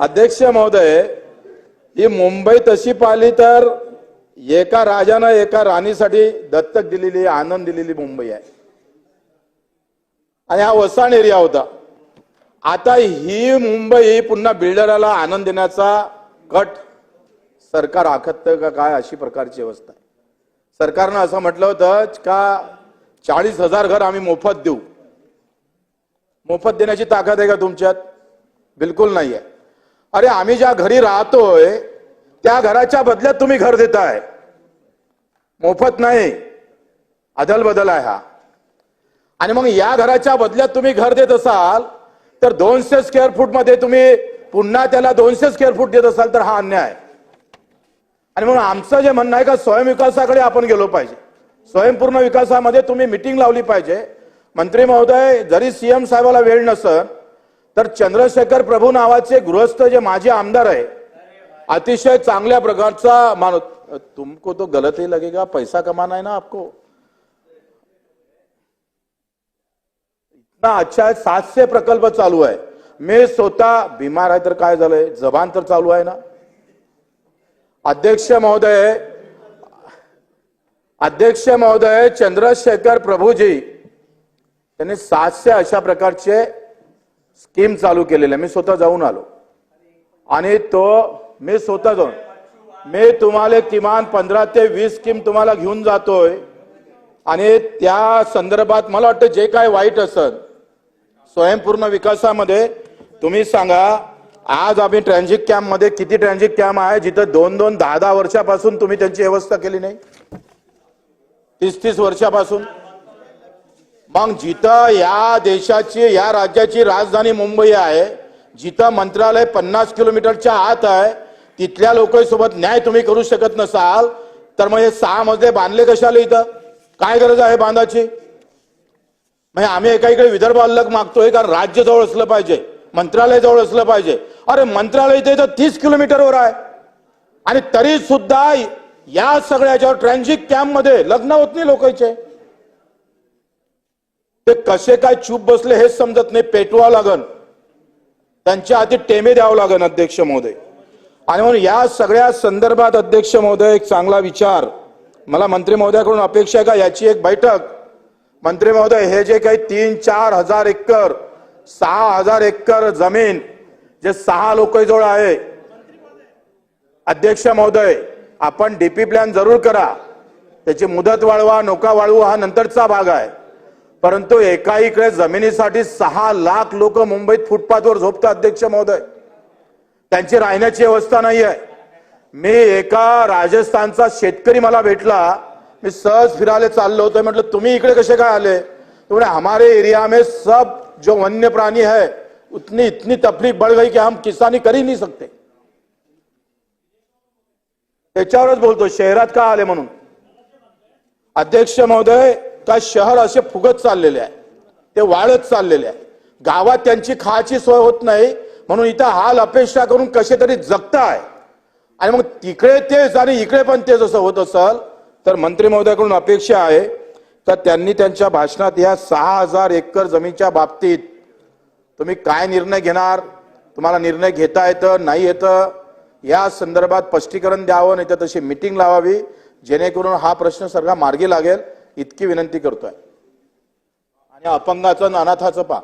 अध्यक्ष महोदय ही मुंबई तशी पाहिली तर एका राजानं एका राणीसाठी दत्तक दिलेली आनंद दिलेली मुंबई आहे. आणि हा वसाण एरिया होता. आता ही मुंबई पुन्हा बिल्डराला आनंद देण्याचा कट सरकार आखत का काय अशी प्रकारची अवस्था आहे. सरकारनं असं म्हटलं होतं का चाळीस हजार घर आम्ही मोफत देऊ. मोफत देण्याची ताकद आहे का तुमच्यात? बिलकुल नाही आहे अरे आम्ही ज्या घरी राहतोय त्या घराच्या बदल्यात तुम्ही घर देताय. मोफत नाही. अदल बदल आहे हा. आणि मग या घराच्या बदल्यात तुम्ही घर देत असाल तर दोनशे स्क्वेअर फूटमध्ये तुम्ही पुन्हा त्याला दोनशे स्क्वेअर फूट देत असाल तर हा अन्याय. आहे आणि म्हणून आमचं जे म्हणणं आहे का स्वयंविकासाकडे आपण गेलो पाहिजे. स्वयंपूर्ण विकासामध्ये तुम्ही मिटिंग लावली पाहिजे. मंत्री महोदय जरी सीएम साहेबाला वेळ नसत तर चंद्रशेखर प्रभू नावाचे गृहस्थ जे माजी आमदार आहे अतिशय चांगल्या प्रकारचा माणूस. तुमको तो गलत ही लगेगा पैसा कमाना है ना आपको. इतना अच्छा आहे सातशे प्रकल्प चालू आहे मी स्वतः बिमार आहे तर काय झालंय जबान तर चालू आहे ना. अध्यक्ष महोदय अध्यक्ष महोदय चंद्रशेखर प्रभूजी त्यांनी सातशे अशा प्रकारचे स्कीम चालू केलेली आहे. मी स्वतः जाऊन आलो. आणि तो मी स्वतः जाऊन मी तुम्हाला किमान पंधरा ते वीस स्कीम तुम्हाला घेऊन जातोय. आणि त्या संदर्भात मला वाटतं जे काय वाईट असत स्वयंपूर्ण विकासामध्ये तुम्ही सांगा आज आम्ही ट्रॅन्झिट कॅम्पमध्ये किती ट्रॅन्झिट कॅम्प आहे जिथं दोन दोन दहा दहा वर्षापासून तुम्ही त्यांची व्यवस्था केली नाही? तीस तीस वर्षापासून. मग जिथं या देशाची या राज्याची राजधानी मुंबई आहे जिथं मंत्रालय पन्नास किलोमीटरच्या आत आहे तिथल्या लोकांसोबत न्याय तुम्ही करू शकत नसाल तर मग हे सहा मजले बांधले कशाला इथं? काय गरज आहे बांधाची? म्हणजे आम्ही एका इकडे विदर्भ अलग मागतोय कारण राज्य जवळ असलं पाहिजे मंत्रालय जवळ असलं पाहिजे. अरे मंत्रालय इथे तर तीस किलोमीटरवर आहे. आणि तरी सुद्धा या सगळ्याच्यावर ट्रॅन्झिट कॅम्पमध्ये लग्न होत नाही लोकांचे. ते कसे काय चूप बसले हेच समजत नाही. पेटवा लागन. त्यांच्या आधी टेमे द्यावं लागन अध्यक्ष महोदय. आणि म्हणून या सगळ्या संदर्भात अध्यक्ष महोदय एक चांगला विचार. मला मंत्री महोदयाकडून अपेक्षा आहे का? याची एक बैठक. मंत्री महोदय हे जे काही तीन चार हजार एकर सहा हजार एकर जमीन जे सहा लोकजवळ आहे. अध्यक्ष महोदय आपण डीपी प्लॅन जरूर करा. त्याची मुदत वाढवा नौका वाढवू हा नंतरचा भाग आहे. परंतु एका इकडे जमिनीसाठी सहा लाख लोक मुंबईत फुटपाथवर झोपतात अध्यक्ष महोदय. त्यांची राहण्याची व्यवस्था नाही आहे मी एका राजस्थानचा शेतकरी मला भेटला. मी सहज फिरायला चाललो होतो. म्हटलं तुम्ही इकडे कसे काय आले? तुम्ही हमारे एरिया में सब जो वन्य प्राणी है उतनी इतनी तकलीफ बढ़ गई कि हम किसानी करी नाही सकते. त्याच्यावरच बोलतो शहरात का आले म्हणून? अध्यक्ष महोदय का शहर असे फुगत चाललेले आहे ते वाढत चाललेले आहे. गावात त्यांची खायची सोय होत नाही म्हणून इथं हाल अपेक्षा करून कसे तरी जगताय. आणि मग तिकडे तेच आणि इकडे पण तेच असं होत असल तर मंत्री महोदयाकडून अपेक्षा आहे तर त्यांनी त्यांच्या भाषणात या सहा हजार एकर जमीनच्या बाबतीत तुम्ही काय निर्णय घेणार तुम्हाला निर्णय घेता येतं नाही येतं या संदर्भात स्पष्टीकरण द्यावं नाही तर तशी मिटिंग लावावी जेणेकरून हा प्रश्न सगळा मार्गी लागेल. इतकी विनंती करतोय. आणि अपंगाचं आणि अनाथाचं पा